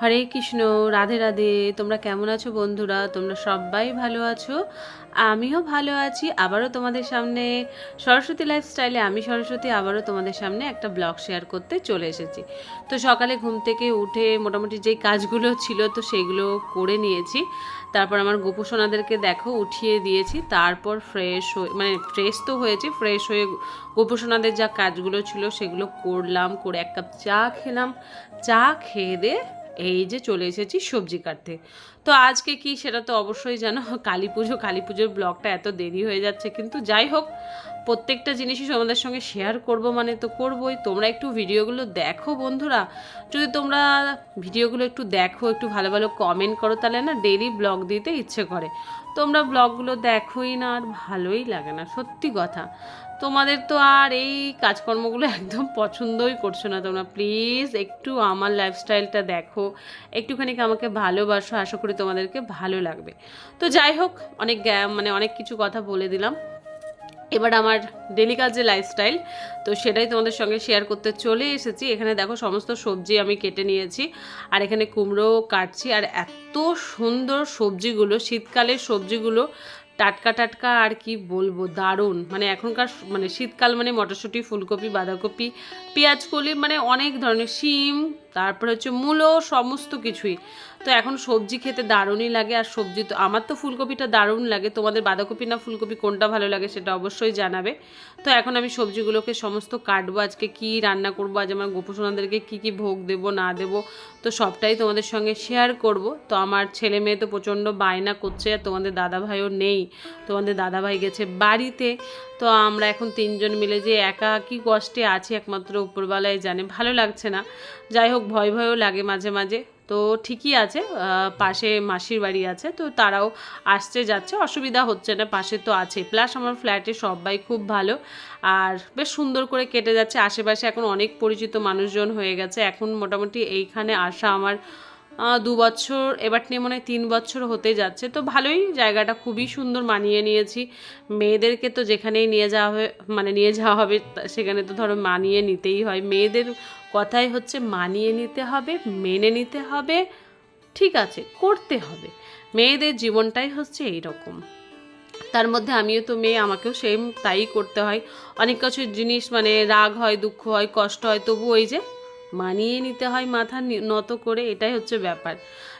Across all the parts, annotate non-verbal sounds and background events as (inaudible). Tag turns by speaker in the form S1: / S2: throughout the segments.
S1: হরে কৃষ্ণ, রাধে রাধে। তোমরা কেমন আছো বন্ধুরা? তোমরা সবাই ভালো আছো? আমিও ভালো আছি। আবারও তোমাদের সামনে সরস্বতী লাইফস্টাইলে আমি সরস্বতী, আবারও তোমাদের সামনে একটা ব্লগ শেয়ার করতে চলে এসেছি। তো সকালে ঘুম থেকে উঠে মোটামুটি যেই কাজগুলো ছিল, তো সেগুলো করে নিয়েছি। তারপর আমার গোপুসোনাদেরকে দেখো, উঠিয়ে দিয়েছি। তারপর ফ্রেশ হয়ে মানে ফ্রেশ তো হয়েছি ফ্রেশ হয়ে গোপুসোনাদের যা কাজগুলো ছিল, সেগুলো করলাম। করে এক কাপ চা খেলাম। চা খেয়ে দিয়ে এই যে চলে এসেছি সবজি কাটতে। তো আজকে কি সেটা তো অবশ্যই জানো, কালী পুজো, কালী পুজোর ব্লগটা এত দেরি হয়ে যাচ্ছে, কিন্তু যাই হোক, প্রত্যেকটা জিনিসই তোমাদের সঙ্গে শেয়ার করব মানে তো করবই। তোমরা একটু ভিডিওগুলো দেখো বন্ধুরা। যদি তোমরা ভিডিওগুলো একটু দেখো, একটু ভালো ভালো কমেন্ট করো, তাহলে না ডেলি ব্লগ দিতে ইচ্ছে করে। তোমরা ব্লগগুলো দেখোই না আর ভালোই লাগে না, সত্যি কথা। তোমাদের তো আর এই কাজকর্মগুলো একদম পছন্দই করছ না তোমরা। প্লিজ একটু আমার লাইফস্টাইলটা দেখো। একটুখানি আমাকে ভালোবাসো, আশা করি তোমাদেরকে ভালো লাগবে। তো যাই হোক, অনেক মানে অনেক কিছু কথা বলে দিলাম। এবার আমার ডেলি কাজে লাইফস্টাইল তো সেটাই তোমাদের সঙ্গে শেয়ার করতে চলে এসেছি। এখানে দেখো সমস্ত সবজি আমি কেটে নিয়েছি, আর এখানে কুমড়ো কাটছি। আর এত সুন্দর সবজিগুলো, শীতকালের সবজিগুলো টাটকা টাটকা আর কি বলব, দারুণ। মানে এখনকার মানে শীতকাল মানে মটরশুঁটি, ফুলকপি, বাঁধাকপি, পেঁয়াজ কলি মানে অনেক ধরনের শিম, তারপরে হচ্ছে মূলো, সমস্ত কিছুই। তো এখন সবজি খেতে দারুণই লাগে আর সবজি তো, আমার তো ফুলকপিটা দারুণ লাগে। তোমাদের বাঁধাকপি না ফুলকপি কোনটা ভালো লাগে সেটা অবশ্যই জানাবে। তো এখন আমি সবজিগুলোকে সমস্ত কাটবো, আজকে কি রান্না করব, আজ আমার গোপসোনাদেরকে কি কি ভোগ দেব, না দেব, তো সবটাই তোমাদের সঙ্গে শেয়ার করব। তো আমার ছেলে মেয়ে তো প্রচণ্ড বায়না করছে আর তোমাদের দাদাভাইও নেই, তোমাদের দাদাভাই গেছে বাড়িতে। তো আমরা এখন তিনজন মিলে যে একা কি কষ্টে আছি একমাত্র উপরবেলায় জানে, ভালো লাগছে না। যাই হোক, ভয় ভয়ও লাগে মাঝে মাঝে। তো ঠিকই আছে পাশে মাসির বাড়ি আছে, তো তারাও আসছে যাচ্ছে, অসুবিধা হচ্ছে না, পাশে তো আছে। প্লাস আমার ফ্ল্যাটে সবাই খুব ভালো, আর বেশ সুন্দর করে কেটে যাচ্ছে, আশেপাশে এখন অনেক পরিচিত মানুষজন হয়ে গেছে, এখন মোটামুটি এইখানে আসা আমার দু বছর, এবার নিয়ে মনে হয় তিন বছর হতে যাচ্ছে। তো ভালোই জায়গাটা, খুবই সুন্দর মানিয়ে নিয়েছি। মেয়েদেরকে তো যেখানেই নিয়ে যাওয়া হবে মানে নিয়ে যাওয়া হবে সেখানে তো ধরো মানিয়ে নিতেই হয়। মেয়েদের কথাই হচ্ছে মানিয়ে নিতে হবে, মেনে নিতে হবে, ঠিক আছে, করতে হবে। মেয়েদের জীবনটাই হচ্ছে এই রকম তার মধ্যে আমিও তো মেয়ে, আমাকেও সেম তাই করতে হয়। অনেক কিছু জিনিস মানে রাগ হয়, দুঃখ হয়, কষ্ট হয় তবু ওই যে মানিয়ে নিতে হয়, মাথা নত করে, এটাই হচ্ছে ব্যাপার।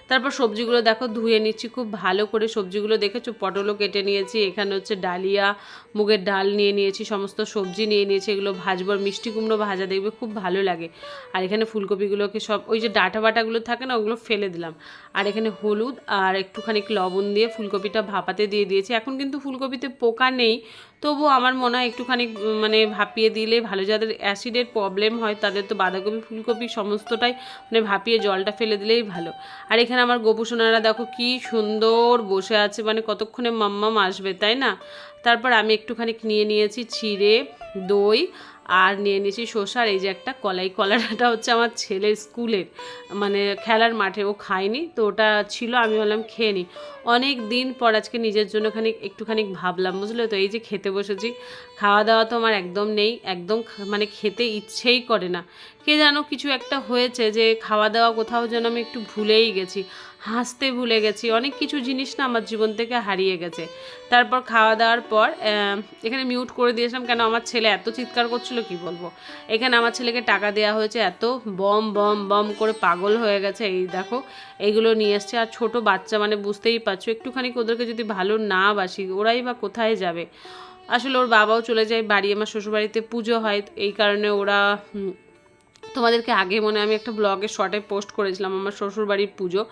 S1: তারপর সবজিগুলো দেখো, ধুয়ে নিচ্ছি, খুব ভালো করে সবজিগুলো দেখেছ? পটলও কেটে নিয়েছি, এখানে হচ্ছে ডালিয়া, মুগের ডাল নিয়ে নিয়েছি, সমস্ত সবজি নিয়ে নিয়েছি, এগুলো ভাজবার মিষ্টি কুমড়ো ভাজা দেখবে খুব ভালো লাগে। আর এখানে ফুলকপিগুলোকে সব, ওই যে ডাটা বাটাগুলো থাকে না, ওগুলো ফেলে দিলাম। আর এখানে হলুদ, আর একটুখানি লবণ দিয়ে ফুলকপিটা ভাপাতে দিয়ে দিয়েছি। এখন কিন্তু ফুলকপিতে পোকা নেই তবু আমার মনে হয় একটুখানি মানে ভাপিয়ে দিলে ভালো। যাদের অ্যাসিডের প্রবলেম হয়, তাদের তো বাঁধাকপি, ফুলকপি সমস্তটাই মানে ভাপিয়ে জলটা ফেলে দিলেই ভালো। আর এখানে আমার গোপুসোনারা দেখো কি সুন্দর বসে আছে মানে কতক্ষণে মাম্মাম আসবে, তাই না? তারপর আমি একটুখানি নিয়ে নিয়েছি চিড়ে দই আর নিয়ে নিয়েছি শসার, এই যে একটা কলাই কলাটা হচ্ছে আমার ছেলের স্কুলের মানে খেলার মাঠে, ও খায়নি, তো ওটা ছিল, আমি বললাম খেয়ে নিই অনেক দিন পর আজকে নিজের জন্য খানিক একটুখানি ভাবলাম, বুঝলে তো, এই যে খেতে বসেছি, খাওয়া দাওয়া তো আমার একদম নেই, একদম মানে খেতে ইচ্ছেই করে না। কে জানো, কিছু একটা হয়েছে যে, খাওয়া দাওয়া কোথাও যেন আমি একটু ভুলেই গেছি। হাসতে ভুলে গেছি। অনেক কিছু জিনিস না আমার জীবন থেকে হারিয়ে গেছে। তারপর খাওয়া দাওয়ার পর এখানে মিউট করে দিয়েছিলাম, কেন আমার ছেলে এত চিৎকার করছিল কি বলব? এখানে আমার ছেলেকে টাকা দেওয়া হয়েছে, এত বম বম বম করে পাগল হয়ে গেছে। এই দেখো এইগুলো নিয়ে এসছে। আর ছোট বাচ্চা মানে বুঝতেই পারছ, একটুখানি ওদেরকে যদি ভালো না বাসি, ওরাই বা কোথায় যাবে? আসলে ওর বাবাও চলে যায়, বাড়ি, আমার শ্বশুরবাড়িতে পুজো হয়, এই কারণে ওরা তোমাদেরকে আগে মনে আমি একটা ব্লগে শর্টে পোস্ট করেছিলাম আমার শ্বশুর বাড়ির পুজো।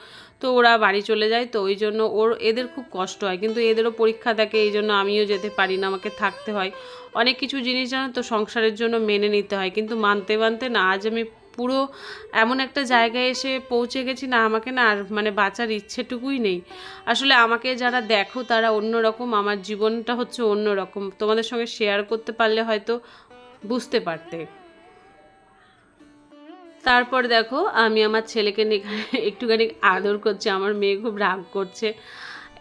S1: তো ওরা বাড়ি চলে যায়, তো ওই জন্য ওর, এদের খুব কষ্ট হয়। কিন্তু এদেরও পরীক্ষা থাকে, এই জন্য আমিও যেতে পারি না, আমাকে থাকতে হয়। অনেক কিছু জিনিস জানো তো, সংসারের জন্য মেনে নিতে হয়। কিন্তু মানতে মানতে না, আজ আমি পুরো এমন একটা জায়গায় এসে পৌঁছে গেছি, না আমাকে না আর মানে বাঁচার ইচ্ছেটুকুই নেই। আসলে আমাকে যারা দেখো, তারা অন্য রকম আমার জীবনটা হচ্ছে অন্য রকম তোমাদের সঙ্গে শেয়ার করতে পারলে হয়তো বুঝতে পারতে। তারপর দেখো, আমি আমার ছেলেকে একটুখানি আদর করছি, আমার মেয়ে খুব রাগ করছে।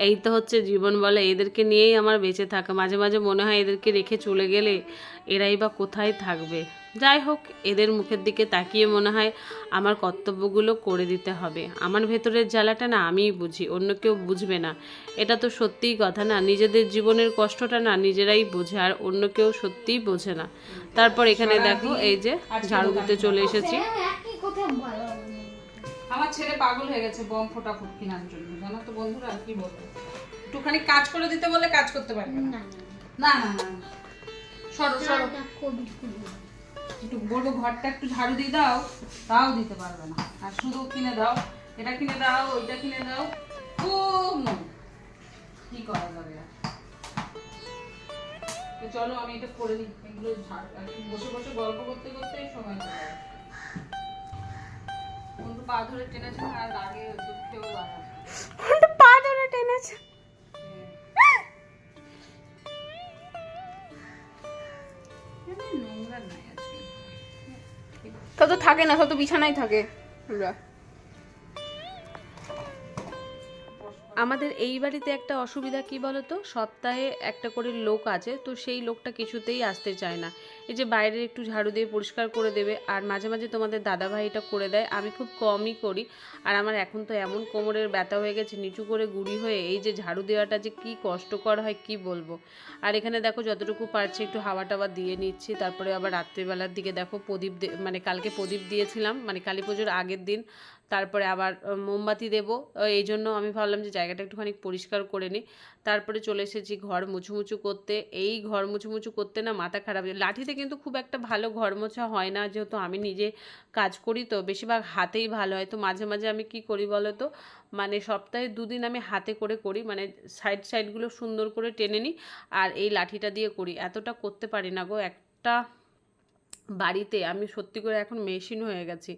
S1: এই তো হচ্ছে জীবন বলে, এদেরকে নিয়েই আমার বেঁচে থাকা। মাঝে মাঝে মনে হয় এদেরকে রেখে চলে গেলে এরাই বা কোথায় থাকবে। যাই হোক এদের মুখের দিকে তাকিয়ে মনে হয় আমার কর্তব্যগুলো করে দিতে হবে। আমার ভেতরের জ্বালাটা না আমিই বুঝি অন্য কেউ বুঝবে না। এটা তো সত্যিই কথা না নিজেদের জীবনের কষ্টটা না নিজেরাই বোঝে আর অন্য কেউ সত্যিই বোঝে না। তারপর এখানে দেখো এই যে ঝাড়ু দিতে চলে এসেছি।
S2: আমার ছেলে পাগল হয়ে গেছে বম ফোটাফুট কেনার জন্য। জানো তো বন্ধুরা আর কি বলব? একটুখানি কাজ করে দিতে বলে কাজ করতে পারবে না।
S3: না
S2: না না। সরো সরো। একটু বলব ঘরটা একটু ঝাড়ু দিয়ে দাও তাও দিতে পারবে না। আর শুধু কিনে দাও এটা কিনে দাও ওইটা কিনে দাও খুব মন কি করা যাবে আর? তো চলো আমি এটা করে দিই। এগুলো বসে বসে গল্প করতে করতে সময় চলে যাবে পা ধরে টেনেছে আর আগে দুঃখেও
S1: পা ধরে টেনেছে?
S2: নোংরা নাই
S4: সব তো থাকে না তা তো বিছানায় থাকে।
S1: আমাদের এই বাড়িতে একটা অসুবিধা কি বলতো? সপ্তাহে একটা করে লোক আছে, তো সেই লোকটা কিছুতেই আসতে চায় না। এই যে বাইরে একটু ঝাড়ু দিয়ে পরিষ্কার করে দেবে, আর মাঝে মাঝে তোমাদের দাদা ভাই এটা করে দেয়, আমি খুব কমই করি। আর আমার এখন তো এমন কোমরের ব্যথা হয়ে গেছে, নিচু করে গুড়ি হয়ে এই যে ঝাড়ু দেওয়াটা যে কি কষ্টকর হয়, কি বলব? আর এখানে দেখো যতটুকু পারছি একটু হাওয়া টাওয়া দিয়ে নিচ্ছি, তারপরে আবার রাত্রিবেলার দিকে দেখো প্রদীপ মানে কালকে প্রদীপ দিয়েছিলাম মানে কালী পুজোর আগের দিন তারপরে আবার মোমবাতি দেবো। এই জন্য আমি ভাবলাম যে জায়গাটা একটুখানি পরিষ্কার করে নিই। তারপরে চলে এসেছি ঘর মুছুমুছু করতে। এই ঘর মুছুমুছু করতে না মাথা খারাপ লাঠিতে কিন্তু খুব একটা ভালো ঘর মোছা হয় না, যেহেতু আমি নিজে কাজ করি তো। বেশিরভাগ হাতেই ভালো হয়। তো মাঝে মাঝে আমি কি করি বলো তো? মানে সপ্তাহে দুদিন আমি হাতে করে করি। মানে সাইড সাইডগুলো সুন্দর করে টেনে নিই। আর এই লাঠিটা দিয়ে করি। এতটা করতে পারি না গো। একটা বাড়িতে আমি সত্যি করে এখন মেশিন হয়ে গেছি।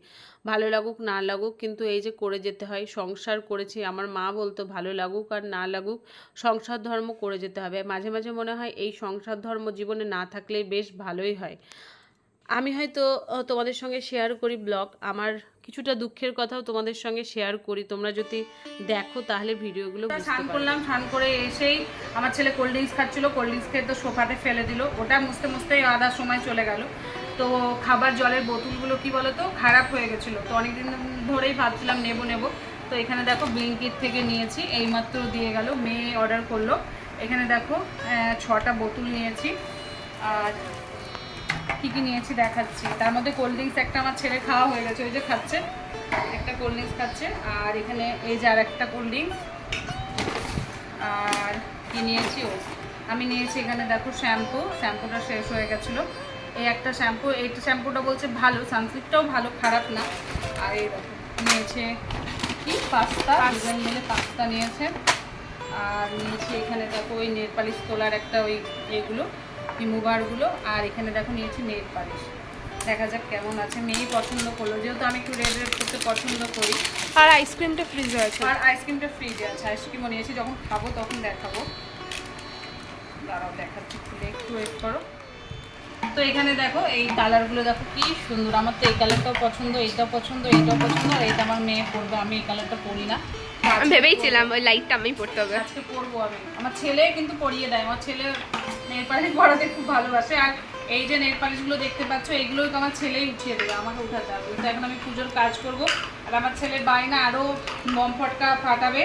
S1: ভালো লাগুক না লাগুক কিন্তু এই যে করে যেতে হয় সংসার করেছি আমার মা বলতো ভালো লাগুক আর না লাগুক সংসার ধর্ম করে যেতে হবে। মাঝে মাঝে মনে হয় এই সংসার ধর্ম জীবনে না থাকলে বেশ ভালোই হয়। আমি হয়তো তোমাদের সঙ্গে শেয়ার করি ব্লগ আমার কিছুটা দুঃখের কথাও তোমাদের সঙ্গে শেয়ার করি। তোমরা যদি দেখো তাহলে ভিডিওগুলো
S2: স্নান করলাম স্নান করে এসেই আমার ছেলে কোল্ড ড্রিঙ্কস খাচ্ছিলো কোল্ড ড্রিঙ্কস খেয়ে তো সোফাতে ফেলে দিল। ওটা মুছতে মুছতেই আধা সময় চলে গেল। তো খাবার জলের বোতলগুলো কি বলতো? খারাপ হয়ে গেছিল। তো অনেকদিন ধরেই ভাবছিলাম নেব নেব। তো এখানে দেখো ব্লিঙ্কিট থেকে নিয়েছি, এইমাত্র দিয়ে গেল। মেয়ে অর্ডার করল। এখানে দেখো ছটা বোতল নিয়েছি। আর কি কি নিয়েছি দেখাচ্ছি। তার মধ্যে কোল্ড ড্রিঙ্কস একটা আমার ছেলে খাওয়া হয়ে গেছে, ওই যে খাচ্ছে। একটা কোল্ড ড্রিঙ্কস খাচ্ছে। আর এখানে এই যে আর একটা কোল্ড ড্রিঙ্কস আর কি নিয়েছি ও? আমি নিয়েছি এখানে দেখো শ্যাম্পু। শ্যাম্পুটা শেষ হয়ে গেছিল। এই একটা শ্যাম্পু এইটা শ্যাম্পুটা বলছে ভালো সানসিল্কটাও ভালো খারাপ না। আর এই নিয়েছে কি? পাস্তা দুজন মিলে পাস্তা নিয়েছে। আর নিয়েছি এখানে দেখো ওই নেল পালিশ তোলার একটা ওই এগুলো রিমুভারগুলো আর এখানে দেখো নিয়েছি নেল পালিশ দেখা যাক কেমন আছে। মেয়েই পছন্দ করল যেহেতু আমি একটু রেড রেড করতে পছন্দ করি।
S4: আর আইসক্রিমটা ফ্রিজে আছে।
S2: আর আইসক্রিমটা ফ্রিজে আছে। আইসক্রিমও নিয়েছি যখন খাব তখন দেখাবো। দাঁড়াও দেখাচ্ছি খুলে একটু ওয়েট করো। তো এখানে দেখো এই কালারগুলো দেখো কি সুন্দর। আমার তো এই কালারটাও পছন্দ এইটাও পছন্দ এইটাও পছন্দ আর এটা আমার মেয়ে পরবে আমি এই কালারটা পরি না।
S4: আমি ভেবেইছিলাম ওই লাইটটা আমি পড়তে হবে।
S2: আজকে পরবো আমি। আমার ছেলে কিন্তু পরিয়ে দেয় আমার ছেলে নেল পালিশ পরাতে খুব ভালোবাসে। আর এই যে নেল পালিশগুলো দেখতে পাচ্ছ এগুলোই তো আমার ছেলেই উঠিয়ে দেবে আমাকে উঠাতে হবে। তো এখন আমি পুজোর কাজ করব আর আমার ছেলের বায়না আরও বম ফটকা ফাটাবে।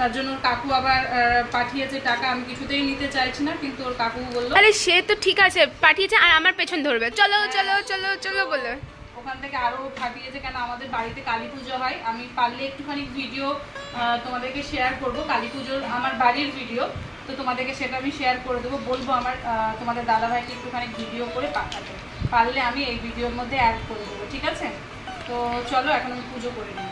S2: তার জন্য ওর কাকু আবার পাঠিয়েছে টাকা আমি কিছুতেই নিতে চাইছি না কিন্তু ওর কাকু বলল
S4: আরে সে তো ঠিক আছে পাঠিয়েছে আর আমার পেছন ধরবে। চলো চলো চলো চলো বলে।
S2: ওখান থেকে আরও ফাটিয়েছে কেন আমাদের বাড়িতে কালী পুজো হয়। আমি পারলে একটুখানি ভিডিও তোমাদেরকে শেয়ার করব। কালী পুজোর আমার বাড়ির ভিডিও তো তোমাদেরকে সেটা আমি শেয়ার করে দেবো। বলব আমার তোমাদের দাদাভাইকে একটুখানি ভিডিও করে পাঠাতে। পারলে আমি এই ভিডিওর মধ্যে অ্যাড করে দেবো ঠিক আছে? তো চলো এখন আমি পুজো করে নিই।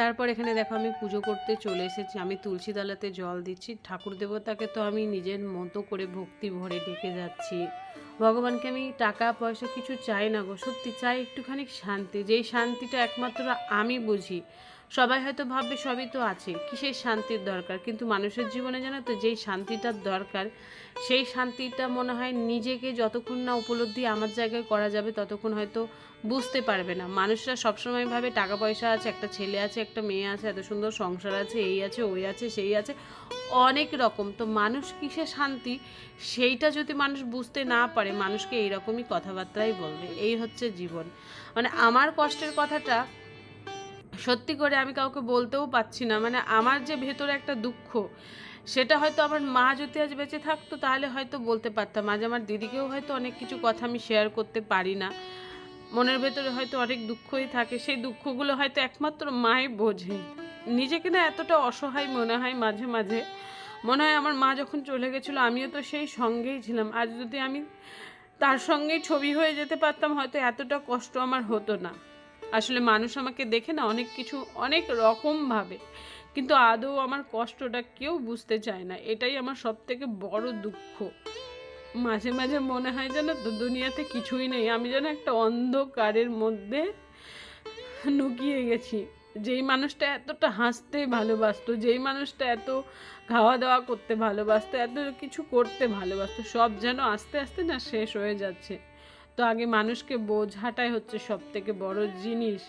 S1: তারপর এখানে দেখো আমি পুজো করতে চলে এসেছি। আমি তুলসী দালাতে জল দিচ্ছি। ঠাকুর দেবতাকে তো আমি নিজের মতো করে ভক্তি ভরে ডেকে যাচ্ছি। ভগবানকে আমি টাকা, পয়সা কিছু চাই না গো। সত্যি চাই একটুখানি শান্তি। যেই শান্তিটা একমাত্র আমি বুঝি। সবাই হয়তো ভাববে সবই তো আছে, কিসের শান্তির দরকার? কিন্তু মানুষের জীবনে জানো তো, যেই শান্তিটার দরকার, সেই শান্তিটা মনে হয় নিজেকে যতক্ষণ না উপলব্ধি আমার জায়গায় করা যাবে, ততক্ষণ হয়তো বুঝতে পারবে না। মানুষরা সবসময় ভাবে টাকা পয়সা আছে, একটা ছেলে আছে, একটা মেয়ে আছে, এত সুন্দর সংসার আছে, এই আছে, ওই আছে, সেই আছে, অনেক রকম। তো মানুষ কিসে শান্তি? সেইটা যদি মানুষ বুঝতে না পারে, মানুষকে এইরকমই কথাবার্তাই বলবে। এই হচ্ছে জীবন। মানে আমার কষ্টের কথাটা সত্যি করে আমি কাউকে বলতেও পাচ্ছি না। মানে আমার যে ভেতরে একটা দুঃখ, সেটা হয়তো আমার মা যদি আজ বেঁচে থাকতো তাহলে হয়তো বলতে পারতাম। আজ আমার দিদিকেও হয়তো অনেক কিছু কথা আমি শেয়ার করতে পারি না। মনের ভেতরে হয়তো অনেক দুঃখই থাকে। সেই দুঃখগুলো হয়তো একমাত্র মাই বোঝে। নিজেকে না এতটা অসহায় মনে হয় মাঝে মাঝে। মনে হয় আমার মা যখন চলে গেছিল, আমিও তো সেই সঙ্গেই ছিলাম। আজ যদি আমি তার সঙ্গেই ছবি হয়ে যেতে পারতাম, হয়তো এতটা কষ্ট আমার হতো না। আসলে মানুষ আমাকে দেখে না অনেক কিছু, অনেক রকমভাবে কিন্তু আদৌ আমার কষ্টটা কেউ বুঝতে চায় না। এটাই আমার সব থেকে বড় দুঃখ। মাঝে মাঝে মনে হয় যেন তো দুনিয়াতে কিছুই নেই। আমি যেন একটা অন্ধকারের মধ্যে লুকিয়ে গেছি। যেই মানুষটা এতটা হাসতে ভালোবাসতো, যেই মানুষটা এত খাওয়া দাওয়া করতে ভালোবাসতো, এত কিছু করতে ভালোবাসতো, সব যেন আস্তে আস্তে না শেষ হয়ে যাচ্ছে। তো আগে মানুষকে বোঝাটাই হচ্ছে সব থেকে বড় জিনিস।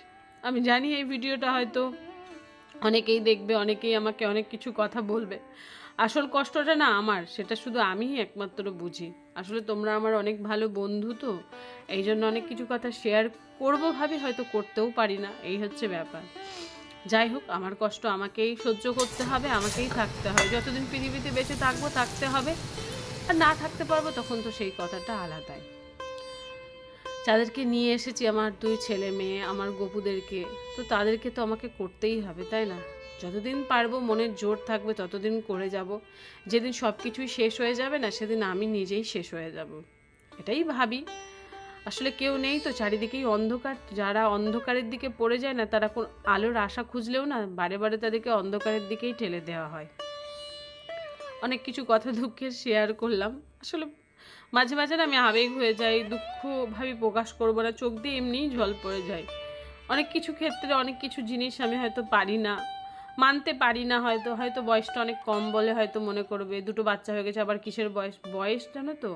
S1: আমি জানি এই ভিডিওটা হয়তো অনেকেই দেখবে, অনেকেই আমাকে অনেক কিছু কথা বলবে। আসল কষ্টটা না আমার, সেটা শুধু আমিই একমাত্র বুঝি। আসলে তোমরা আমার অনেক ভালো বন্ধু তো এই জন্য অনেক কিছু কথা শেয়ার করব ভাবি, হয়তো করতেও পারি না, এই হচ্ছে ব্যাপার। যাই হোক, আমার কষ্ট আমাকেই সহ্য করতে হবে, আমাকেই থাকতে হবে। যতদিন পৃথিবীতে বেঁচে থাকব, থাকতে হবে। আর না থাকতে পারব, তখন তো সেই কথাটা আলাদাই। যাদেরকে নিয়ে এসেছি, আমার দুই ছেলে মেয়ে, আমার গপুদেরকে, তো তাদেরকে তো আমাকে করতেই হবে, তাই না? যতদিন পারব, মনের জোর থাকবে, ততদিন করে যাব। যেদিন সব কিছুই শেষ হয়ে যাবে না, সেদিন আমি নিজেই শেষ হয়ে যাব। এটাই ভাবি। আসলে কেউ নেই তো, চারিদিকেই অন্ধকার। যারা অন্ধকারের দিকে পড়ে যায় না, তারা কোন আলোর আশা খুঁজলেও না, বারে বারে তাদেরকে অন্ধকারের দিকেই ঠেলে দেওয়া হয়। অনেক কিছু কথা দুঃখের শেয়ার করলাম। আসলে মাঝে মাঝে আমি আবেগ হয়ে যাই দুঃখ ভাবি প্রকাশ করব না, চোখ দিয়ে এমনিই জল পড়ে যায়। অনেক কিছু ক্ষেত্রে অনেক কিছু জিনিস আমি হয়তো পারি না, মানতে পারি না হয়তো হয়তো বয়সটা অনেক কম বলে হয়তো মনে করবে, দুটো বাচ্চা হয়ে গেছে, আবার কিসের বয়স? বয়স জানো তো?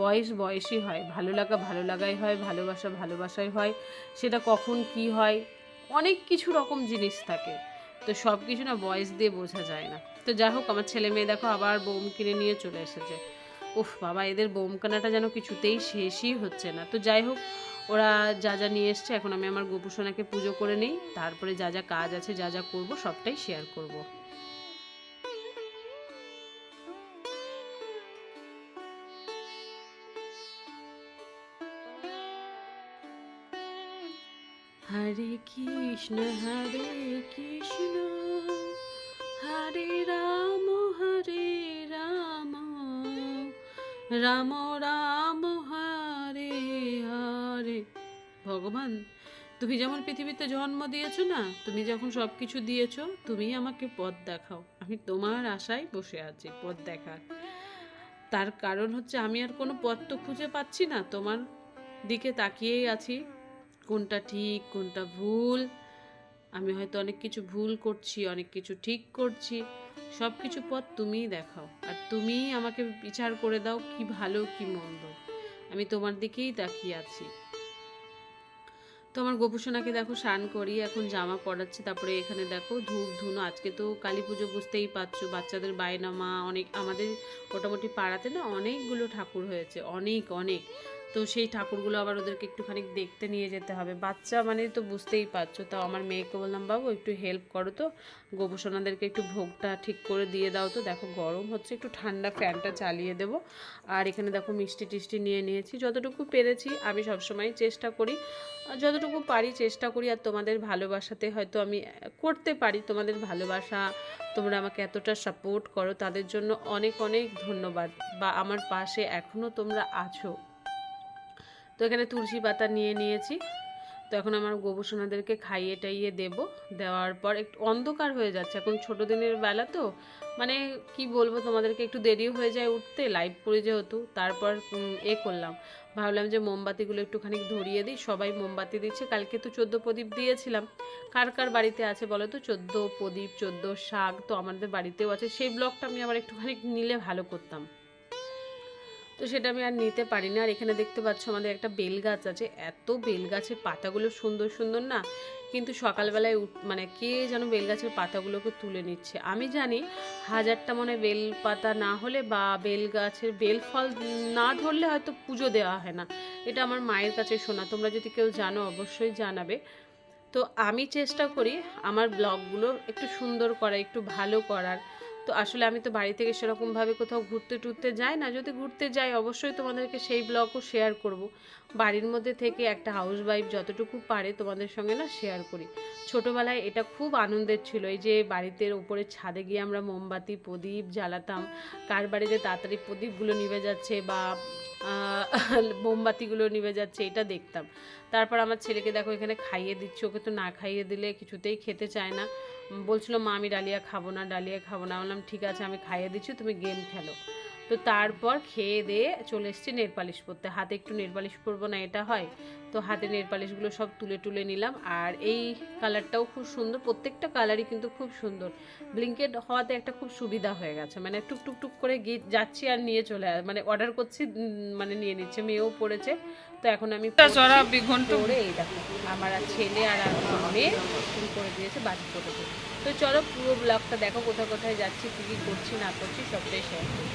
S1: বয়স বয়সই হয়, ভালো লাগা ভালো লাগাই হয়, ভালোবাসা ভালোবাসাই হয়, সেটা কখন কি হয়? অনেক কিছু রকম জিনিস থাকে, তো সব কিছু না বয়স দিয়ে বোঝা যায় না। তো যাই হোক, আমার ছেলে মেয়ে দেখো আবার বোম কিনে নিয়ে চলে এসেছে। উফ বাবা, এদের বোম কেনাটা যেন কিছুতেই শেষই হচ্ছে না। তো যাই হোক, ওরা যা যা নিয়ে এসছে, এখন আমি আমার গোপুসোনাকে পুজো করে নিই। তারপরে যা যা কাজ আছে, যা যা করব, সবটাই শেয়ার করব। হরে কৃষ্ণ হরে কৃষ্ণ, হরে রাম। রাম রাম, হরে হরে। ভগবান, তুমি যেমন পৃথিবীতে জন্ম দিয়েছ না, তুমি যখন সব কিছু দিয়েছ তুমি আমাকে পথ দেখাও। আমি তোমার আশায় বসে আছি, পথ দেখার। তার কারণ হচ্ছে আমি আর কোনো পথ তো খুঁজে পাচ্ছি না, তোমার দিকে তাকিয়েই আছি, কোনটা ঠিক, কোনটা ভুল। আমি হয়তো অনেক কিছু ভুল করছি, অনেক কিছু ঠিক করছি। সব কিছু পথ তুমিই দেখাও। আর তুমিই আমাকে বিচার করে দাও কি ভালো, কি মন্দ। আমি তোমার দিকেই তাকিয়ে আছি। তো আমার গোপুসোনাকে দেখো, স্নান করি এখন জামা পরাচ্ছি, তারপরে এখানে দেখো ধূপ, ধুনো। আজকে তো কালী পুজো বুঝতেই পারছ, বাচ্চাদের বায়না মা অনেক আমাদের মোটামুটি পাড়াতে না অনেকগুলো ঠাকুর হয়েছে, অনেক অনেক। তো সেই ঠাকুরগুলো আবার ওদেরকে একটুখানি দেখতে নিয়ে যেতে হবে। বাচ্চা মানে তো বুঝতেই পারছ তো আমার মেয়েকে বললাম বাবু, একটু হেল্প করো তো। গোবসোনাদেরকে একটু ভোগটা ঠিক করে দিয়ে দাও তো। দেখো গরম হচ্ছে, একটু ঠান্ডা ফ্যানটা চালিয়ে দেবো। আর এখানে দেখো মিষ্টি টিষ্টি নিয়ে নিয়েছি। যতটুকু পেরেছি, আমি সবসময় চেষ্টা করি। যতটুকু পারি চেষ্টা করি, আর তোমাদের ভালোবাসাতে হয়তো আমি করতে পারি। তোমাদের ভালোবাসা, তোমরা আমাকে এতটা সাপোর্ট করো, তাদের জন্য অনেক অনেক ধন্যবাদ। বা আমার পাশে এখনও তোমরা আছো। তো এখানে তুলসী পাতা নিয়ে নিয়েছি। তো এখন আমার গোবসোনাদেরকে খাইয়ে টাইয়ে দেব। দেওয়ার পর একটু অন্ধকার হয়ে যাচ্ছে। এখন ছোটো দিনের বেলা তো। মানে কি বলব তোমাদেরকে, একটু দেরি হয়ে যায় উঠতে লাইভ করে যেহেতু। তারপর এ করলাম। ভাবলাম যে মোমবাতিগুলো একটুখানি ধরিয়ে দিই। সবাই মোমবাতি দিচ্ছে। কালকে তো চোদ্দ প্রদীপ দিয়েছিলাম। কার কার বাড়িতে আছে বলো তো? চোদ্দ প্রদীপ, চোদ্দ শাক তো আমাদের বাড়িতেও আছে। সেই ব্লগটা আমি আবার একটুখানি নিলে ভালো করতাম। তো সেটা আমি আর নিতে পারি না আর এখানে দেখতে পাচ্ছ আমাদের একটা বেল গাছ আছে। এত বেল গাছের পাতাগুলো সুন্দর সুন্দর না, কিন্তু সকালবেলায় মানে কে যেন বেল গাছের পাতাগুলোকে তুলে নিচ্ছে। আমি জানি হাজারটা মনে বেল পাতা না হলে বা বেল গাছের বেল ফল না ধরলে হয়তো পুজো দেওয়া হয় না। এটা আমার মায়ের কাছে শোনা। তোমরা যদি কেউ জানো অবশ্যই জানাবে। তো আমি চেষ্টা করি আমার ব্লগগুলো একটু সুন্দর করা, একটু ভালো করার। তো আসলে আমি তো বাড়ি থেকে সেরকমভাবে কোথাও ঘুরতে টুরতে যাই না। যদি ঘুরতে যাই, অবশ্যই তোমাদেরকে সেই ব্লগও শেয়ার করব। বাড়ির মধ্যে থেকে একটা হাউস ওয়াইফ যতটুকু পারে তোমাদের সঙ্গে না শেয়ার করি। ছোটোবেলায় এটা খুব আনন্দের ছিল। এই যে বাড়িতে ওপরে ছাদে গিয়ে আমরা মোমবাতি, প্রদীপ জ্বালাতাম। কার বাড়িতে তাড়াতাড়ি প্রদীপগুলো নিভে যাচ্ছে বা (laughs) মোমবাতিগুলো নিভে যাচ্ছে এটা দেখতাম। তারপর আমার ছেলেকে দেখো এখানে খাইয়ে দিচ্ছি। ওকে তো না খাইয়ে দিলে কিছুতেই খেতে চায় না। বলছিল, মা, আমি ডালিয়া খাব না, ডালিয়া খাব না। বললাম, ঠিক আছে, আমি খাইয়ে দিচ্ছি, তুমি গেম খেলো। তো তারপর খেয়ে দিয়ে চলে এসেছি নেল পালিশ পরতে হাতে একটু নেল পালিশ পরবো না এটা হয়। তো হাতে নেল পালিশগুলো সব তুলে তুলে নিলাম। আর এই কালারটাও খুব সুন্দর প্রত্যেকটা কালারই কিন্তু খুব সুন্দর। ব্লিঙ্কেট হওয়াতে একটা খুব সুবিধা হয়ে গেছে। মানে টুক টুক টুক করে গিয়ে যাচ্ছি আর নিয়ে চলে মানে অর্ডার করছি মানে নিয়ে নিচ্ছে। মেয়েও পড়েছে। তো এখন আমি পরে এই দেখো আমার আর ছেলে আর মেয়ে করে দিয়েছে বাজি করেছে তো চলো পুরো ব্লগটা দেখো কোথায় কোথায় যাচ্ছি কী কী করছি না করছি সবটাই শেয়ার করি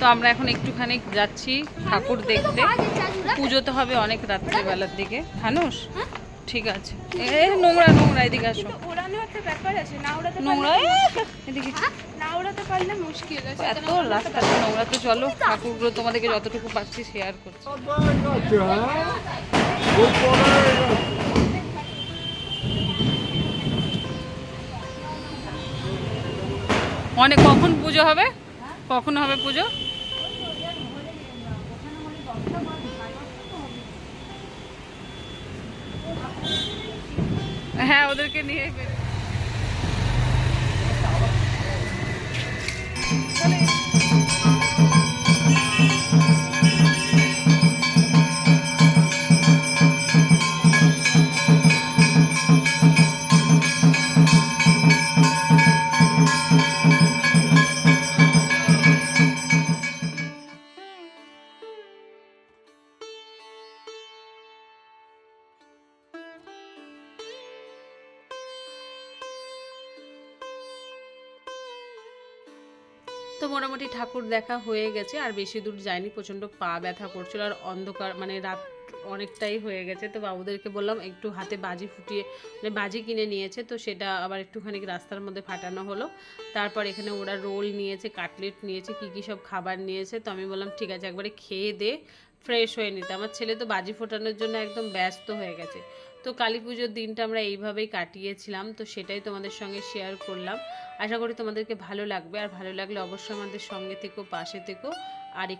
S4: তো
S2: আমরা এখন একটুখানি যাচ্ছি ঠাকুর দেখতে। পুজো তো হবে অনেক রাত্রেবেলার দিকে। খানুস ঠিক আছে। এ নোংরা নোংরা এদিকে আসো।
S4: ওড়ানো একটা ব্যাপার আছে না ওড়াতে
S2: নোংরা এদিকে।
S4: না ওড়াতে পারলে মুশকিল আছে
S2: এত নোংরা তো চলো। ঠাকুরগুলো তোমাদেরকে যতটুকু পাচ্ছি শেয়ার করছি। অনেক কখন পুজো হবে? কখন হবে পুজো? হ্যাঁ ওদেরকে নিয়ে বের-
S1: তো মোটামুটি ঠাকুর দেখা হয়ে গেছে, আর বেশি দূর যায়নি, প্রচণ্ড পা ব্যথা করছিল, আর অন্ধকার মানে রাত অনেকটাই হয়ে গেছে। তো বাবুদেরকে বললাম, একটু হাতে বাজি ফুটিয়ে মানে বাজি কিনে নিয়েছে, তো সেটা আবার একটুখানি রাস্তার মধ্যে ফাটানো হলো। তারপর এখানে ওরা রোল নিয়েছে, কাটলেট নিয়েছে, কি কী সব খাবার নিয়েছে। তো আমি বললাম, ঠিক আছে, একবারে খেয়ে দে, ফ্রেশ হয়ে নিতে আমার ছেলে তো বাজি ফোটানোর জন্য একদম ব্যস্ত হয়ে গেছে। তো কালী পুজোর দিনটা আমরা এইভাবেই কাটিয়েছিলাম, তো সেটাই তোমাদের সঙ্গে শেয়ার করলাম। আশা করি তোমাদেরকে ভালো লাগবে। আর ভালো লাগলে অবশ্যই আমাদের সঙ্গে থেকো, পাশে থেকো। আর একটু